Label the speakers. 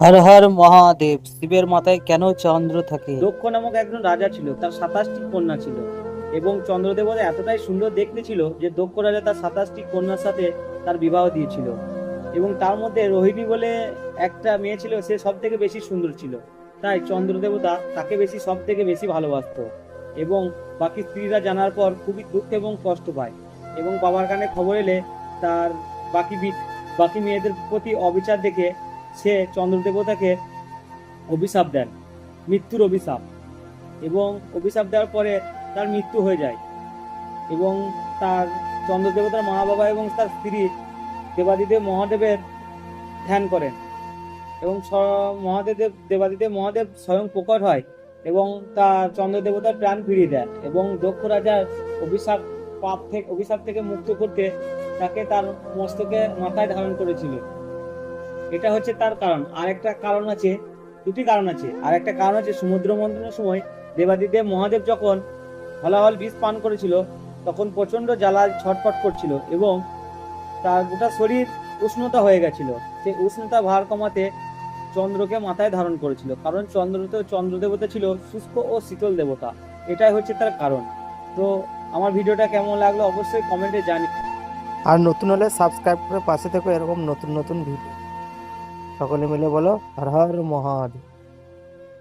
Speaker 1: হর হর মহাদেব, শিবের মাথায় কেন চন্দ্র থাকে?
Speaker 2: দক্ষ নামক একজন রাজা ছিল, তার সাতাশটি কন্যা ছিল এবং চন্দ্রদেবতা এতটাই সুন্দর দেখতে ছিল যে দক্ষ রাজা তার সাতাশটি কন্যার সাথে তার বিবাহ দিয়েছিল এবং তার মধ্যে রোহিণী বলে একটা মেয়ে ছিল, সে সব থেকে বেশি সুন্দর ছিল। তাই চন্দ্রদেবতা তাকে বেশি সব থেকে বেশি ভালোবাসতো এবং বাকি স্ত্রীরা জানার পর খুবই দুঃখ এবং কষ্ট পায় এবং বাবার কানে খবর এলে তার বাকি বাকি মেয়েদের প্রতি অবিচার দেখে সে চন্দ্রদেবতাকে অভিশাপ দেন, মৃত্যুর অভিশাপ। এবং অভিশাপ দেওয়ার পরে তার মৃত্যু হয়ে যায়। এবং তার চন্দ্রদেবতার মা বাবা এবং তার স্ত্রী দেবাদিদেব মহাদেবের ধ্যান করেন। এবং মহাদেব দেবাদিদেব মহাদেব স্বয়ং প্রকট হয় এবং তার চন্দ্রদেবতার প্রাণ ফিরিয়ে দেন এবং দক্ষ রাজার অভিশাপ পাপ থেকে, অভিশাপ থেকে মুক্ত করতে তাকে তার মস্তকে মাথায় ধারণ করেছিল। এটা হচ্ছে তার কারণ। আর একটা কারণ আছে, দুটি কারণ আছে। আর একটা কারণ আছে সমুদ্র মন্থনের সময় দেবাদিদেব মহাদেব যখন হলাহল বিষ পান করেছিল, তখন প্রচণ্ড জ্বালা ছটফট করছিল এবং তার গোটা শরীর উষ্ণতা হয়ে গেছিল। সেই উষ্ণতা ভার কমাতে চন্দ্রকে মাথায় ধারণ করেছিল। কারণ চন্দ্র তো চন্দ্র দেবতা ছিল শুষ্ক ও শীতল দেবতা। এটাই হচ্ছে তার কারণ। তো আমার ভিডিওটা কেমন লাগল অবশ্যই কমেন্টে জানি
Speaker 3: আর নতুন হলে সাবস্ক্রাইব করে পাশে থেকে এরকম নতুন নতুন ভিডিও। সকলে মিলে বলো হর হর মহাদেব।